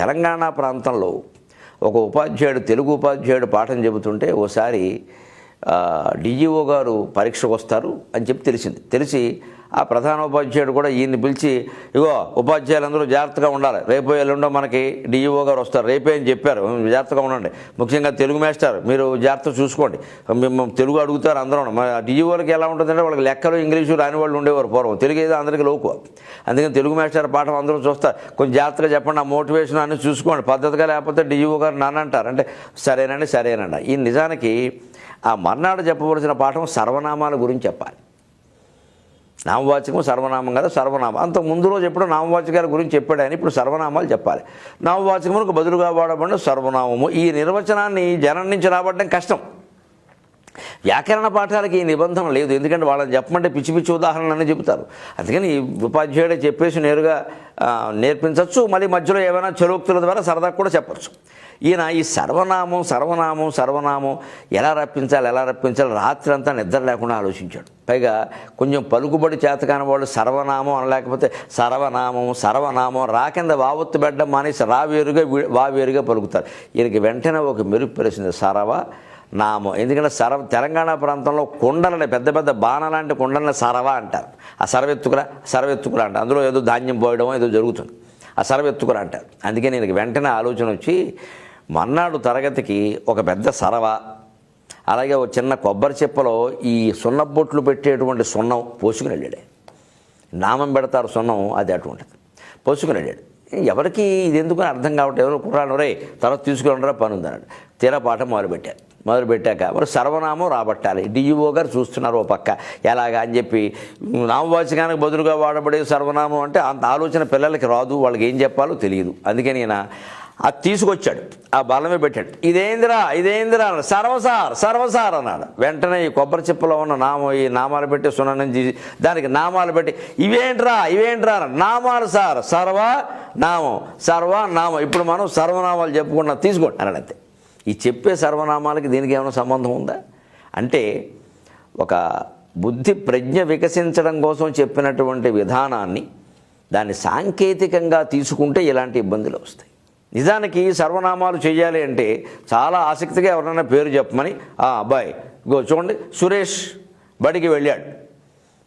తెలంగాణ ప్రాంతంలో ఒక ఉపాధ్యాయుడు తెలుగు ఉపాధ్యాయుడు పాఠం చెబుతుంటే ఓసారి డిజిఓ గారు పరీక్షకు వస్తారు అని చెప్పి తెలిసింది. తెలిసి ఆ ప్రధాన ఉపాధ్యాయుడు కూడా ఈయన్ని పిలిచి ఇగో ఉపాధ్యాయులందరూ జాగ్రత్తగా ఉండాలి. రేపు ఎల్లుండో మనకి డిఈఓ గారు వస్తారు. రేపే అని చెప్పారు. జాగ్రత్తగా ఉండండి. ముఖ్యంగా తెలుగు మాస్టర్ మీరు జాగ్రత్త చూసుకోండి. మేము తెలుగు అడుగుతారు అందరూ. డిఈఓలకి ఎలా ఉంటుందంటే వాళ్ళకి లెక్కలు ఇంగ్లీషు రాని వాళ్ళు ఉండేవారు పూర్వం. తెలుగు ఏదో అందరికీ లోకు. అందుకని తెలుగు మాస్టర్ పాఠం అందరూ చూస్తారు. కొంచెం జాగ్రత్తగా చెప్పండి ఆ మోటివేషన్ అన్ని చూసుకోండి. పద్ధతిగా లేకపోతే డిఈఓ గారు నాన్న అంటారు. అంటే సరేనండి సరేనండి. ఈ నిజానికి ఆ మర్నాడు చెప్పవలసిన పాఠం సర్వనామాల గురించి చెప్పాలి. నామవాచకం సర్వనామం కదా సర్వనామం. అంత ముందు రోజు ఎప్పుడో నామవాచకాల గురించి చెప్పాడు ఆయన ఇప్పుడు సర్వనామాలు చెప్పాలి. నామవాచకములకు బదులుగా వాడబడిన సర్వనామము ఈ నిర్వచనాన్ని జనం నుంచి రాబడడం కష్టం. వ్యాకరణ పాఠాలకి ఈ నిబంధన లేదు ఎందుకంటే వాళ్ళని చెప్పమంటే పిచ్చి పిచ్చి ఉదాహరణలన్నీ చెబుతారు. అందుకని ఈ ఉపాధ్యాయుడే చెప్పేసి నేరుగా నేర్పించవచ్చు మళ్ళీ మధ్యలో ఏమైనా చలోక్తుల ద్వారా సరదా కూడా చెప్పచ్చు. ఈయన ఈ సర్వనామం సర్వనామం సర్వనామం ఎలా రప్పించాలి ఎలా రప్పించాలి రాత్రి అంతా నిద్ర లేకుండా ఆలోచించాడు. పైగా కొంచెం పలుకుబడి చేత కాని వాళ్ళు సర్వనామం అనలేకపోతే సర్వనామం సర్వనామం రా కింద వావత్తు బెడ్డం మానేసి రా వేరుగా వా వేరుగా పలుకుతారు. ఈయనకి వెంటనే ఒక మెరుపు పెరిసింది సరవ నామం. ఎందుకంటే సరవ తెలంగాణ ప్రాంతంలో కుండలని పెద్ద పెద్ద బాణ లాంటి కుండలని సరవ అంటారు. ఆ సరవెత్తుకురా సరవెత్తుకురా అంటారు. అందులో ఏదో ధాన్యం పోయడం ఏదో జరుగుతుంది. ఆ సరవెత్తుకురా అంటారు. అందుకే నేను వెంటనే ఆలోచన వచ్చి మన్నాడు తరగతికి ఒక పెద్ద సరవ అలాగే ఒక చిన్న కొబ్బరి చెప్పలో ఈ సున్నబొట్లు పెట్టేటువంటి సున్నం పోసుకుని వెళ్ళాడు. నామం పెడతారు సున్నం అది అటువంటిది పోసుకుని వెళ్ళాడు. ఎవరికి ఇది ఎందుకు అని అర్థం కావట్లేదు? ఎవరు కుర్రాను రే తర్వాత తీసుకురండిరా పని ఉందన్నాడు తీరా పాఠం మొదలుపెట్టారు మొదలుపెట్టాక మరి సర్వనామం రాబట్టాలి. డిఈఓ గారు చూస్తున్నారు ఓ పక్క. ఎలాగా అని చెప్పి నామవాచకానికి బదులుగా వాడబడే సర్వనామం అంటే అంత ఆలోచన పిల్లలకి రాదు వాళ్ళకి ఏం చెప్పాలో తెలియదు. అందుకని నేను అది తీసుకొచ్చాడు. ఆ బలమే పెట్టాడు. ఇదేందిరా ఇదేందిరా అన్నాడు. సర్వసార్ సర్వసార్ అన్నాడు. వెంటనే ఈ కొబ్బరి చిప్పలో ఉన్న నామం ఈ నామాలు పెట్టి సున్నం తీసి దానికి నామాలు పెట్టి ఇవేంట్రా ఇవేంట్రా నామాలు సార్ సర్వ నామం సర్వ నామం. ఇప్పుడు మనం సర్వనామాలు చెప్పుకున్నాం తీసుకోండి అన్నాడు అంతే. ఈ చెప్పే సర్వనామాలకి దీనికి ఏమైనా సంబంధం ఉందా? అంటే ఒక బుద్ధి ప్రజ్ఞ వికసించడం కోసం చెప్పినటువంటి విధానాన్ని దాన్ని సాంకేతికంగా తీసుకుంటే ఇలాంటి ఇబ్బందులు వస్తాయి. నిజానికి సర్వనామాలు చేయాలి అంటే చాలా ఆసక్తిగా ఎవరైనా పేరు చెప్పమని ఆ అబ్బాయి గో చూడండి సురేష్ బడికి వెళ్ళాడు.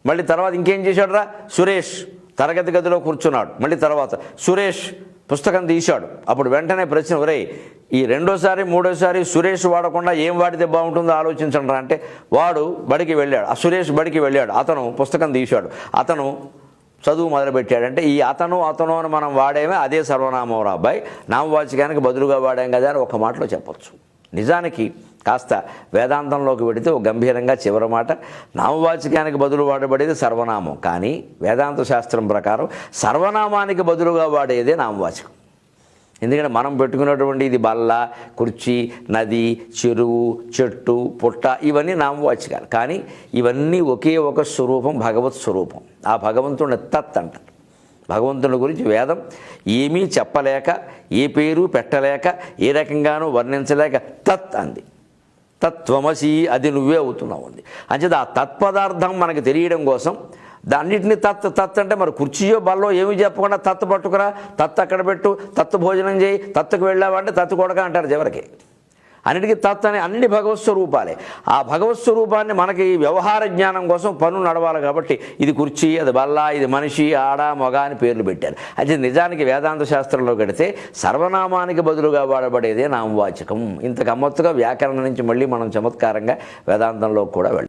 మళ్ళీ తర్వాత ఇంకేం చేశాడు రా సురేష్ తరగతి గదిలో కూర్చున్నాడు. మళ్ళీ తర్వాత సురేష్ పుస్తకం తీశాడు. అప్పుడు వెంటనే ప్రశ్న ఒరే ఈ రెండోసారి మూడోసారి సురేష్ వాడకుండా ఏం వాడితే బాగుంటుందో ఆలోచించండి రా. అంటే వాడు బడికి వెళ్ళాడు. ఆ సురేష్ బడికి వెళ్ళాడు. అతను పుస్తకం తీశాడు. అతను చదువు మొదలుపెట్టాడంటే ఈ అతను అతను అని మనం వాడేమే అదే సర్వనామం రా అబ్బాయి. నామవాచకానికి బదులుగా వాడాం కదా అని ఒక మాటలో చెప్పచ్చు. నిజానికి కాస్త వేదాంతంలోకి వెడితే ఒక గంభీరంగా చివరి మాట నామవాచకానికి బదులు వాడబడేది సర్వనామం. కానీ వేదాంత శాస్త్రం ప్రకారం సర్వనామానికి బదులుగా వాడేదే నామవాచకం. ఎందుకంటే మనం పెట్టుకున్నటువంటి ఇది బల్ల కుర్చీ నది చెరువు చెట్టు పుట్ట ఇవన్నీ నామవాచకాలు. కానీ ఇవన్నీ ఒకే ఒక స్వరూపం భగవత్ స్వరూపం. ఆ భగవంతుడిని తత్ అంటారు. భగవంతుని గురించి వేదం ఏమీ చెప్పలేక ఏ పేరు పెట్టలేక ఏ రకంగానూ వర్ణించలేక తత్ అంది. తత్వమసి అది నువ్వే అవుతున్నావు అంది. అంచేది ఆ తత్పదార్థం మనకు తెలియడం కోసం దాన్నిటిని తత్ తత్ అంటే మరి కుర్చీయో బల్లో ఏమి చెప్పకుండా తత్తు పట్టుకురా తత్తు అక్కడ పెట్టు తత్తు భోజనం చేయి తత్తుకు వెళ్ళావంటే తత్తు కొడక అంటారు చివరికి. అన్నిటికీ తత్ అనే అన్ని భగవత్ స్వరూపాలే. ఆ భగవత్ స్వరూపాన్ని మనకి వ్యవహార జ్ఞానం కోసం పనులు నడవాలి కాబట్టి ఇది కుర్చీ అది బల్ల ఇది మనిషి ఆడ మొగ అని పేర్లు పెట్టారు. అయితే నిజానికి వేదాంత శాస్త్రంలో కడితే సర్వనామానికి బదులుగా వాడబడేదే నామవాచకం. ఇంత గమ్మత్తుగా వ్యాకరణం నుంచి మళ్ళీ మనం చమత్కారంగా వేదాంతంలో కూడా వెళ్ళాం.